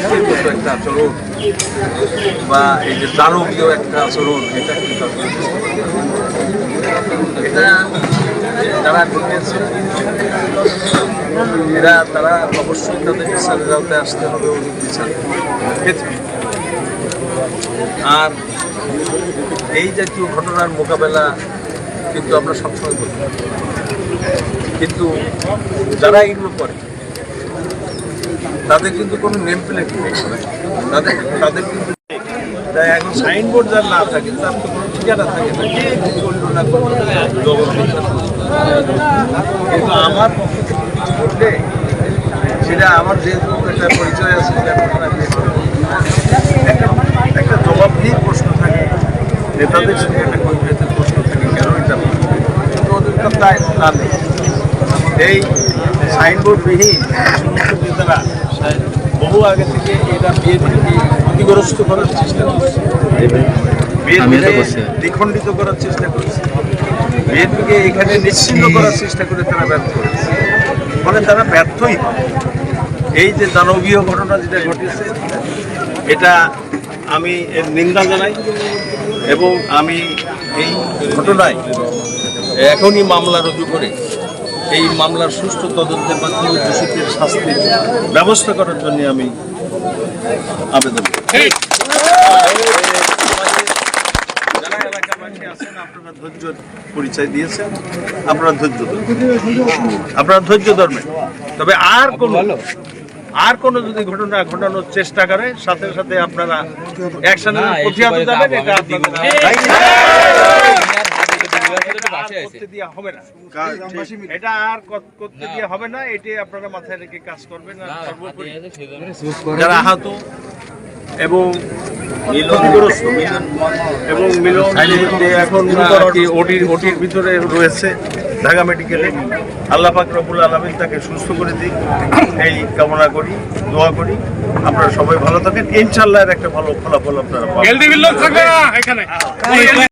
মতো একটা আচরণ বা এই যে দানবীয় একটা আচরণ এটা কিন্তু এটা যারা ঘটিয়েছে এরা তারা অবশ্যই তাদের বিচারের আওতায় আসতে হবে অধিক বিচার আর এই জাতীয় ঘটনার মোকাবেলা কিন্তু আমরা সবসময় পারি কিন্তু যারা এগুলো করে তাদের কিন্তু কোনো নেম প্লেট নেই তাদের তাদের কিন্তু তাই এখন সাইনবোর্ড যার না থাকে, তার তো কোনো ঠিকানা থাকে না কে করল না জবাব। কিন্তু আমার পক্ষ সেটা আমার যেহেতু একটা পরিচয় আছে। একটা একটা জবাবদিহির প্রশ্ন থাকে, নেতাদের সঙ্গে একটা কৈফিয়তের প্রশ্ন থাকে, কেন এটা কিন্তু ওদের তাই তা নেই এই সাইনবোর্ডবিহীন নেতারা বহু আগে থেকে এটা বিএনপিকে ক্ষতিগ্রস্ত করার চেষ্টা করছে। বিএনপিকে দ্বিখণ্ডিত করার চেষ্টা করছে। বিএনপিকে এখানে নিশ্চিন্ন করার চেষ্টা করে তারা ব্যর্থ হয়েছে। ফলে তারা ব্যর্থই এই যে দানবীয় ঘটনা যেটা ঘটেছে এটা আমি এর নিন্দা জানাই এবং আমি এই ঘটনায় এখনই মামলা রুজু করে এই মামলার সুষ্ঠু তদন্তের মাধ্যমে দোষীদের শাস্তির ব্যবস্থা করার জন্য আমি আবেদন করি। যারা এলাকাবাসী আছেন আপনারা ধৈর্য পরিচয় দিয়েছেন আপনারা ধৈর্য আপনারা ধৈর্য ধরবেন। তবে আর কোন আর কোন যদি ঘটনা ঘটানোর চেষ্টা করে সাথে সাথে আপনারা অ্যাকশনে প্রতিহত যাবেন এটা আপনাদের করতে দেওয়া হবে না। এটা আর করতে দেওয়া হবে না এটি আপনারা মাথায় রেখে কাজ করবেন যারা আহত এবং ক্ষতিগ্রস্ত এবং মিলন এখন ওটির ওটির ভিতরে রয়েছে ঢাকা মেডিকেলে। আল্লাহ পাক রবুল আলমিন তাকে সুস্থ করে দিক। এই কামনা করি দোয়া করি। আপনারা সবাই ভালো থাকেন। ইনশাল্লাহ একটা ভালো ফলাফল আপনারা পাবেন।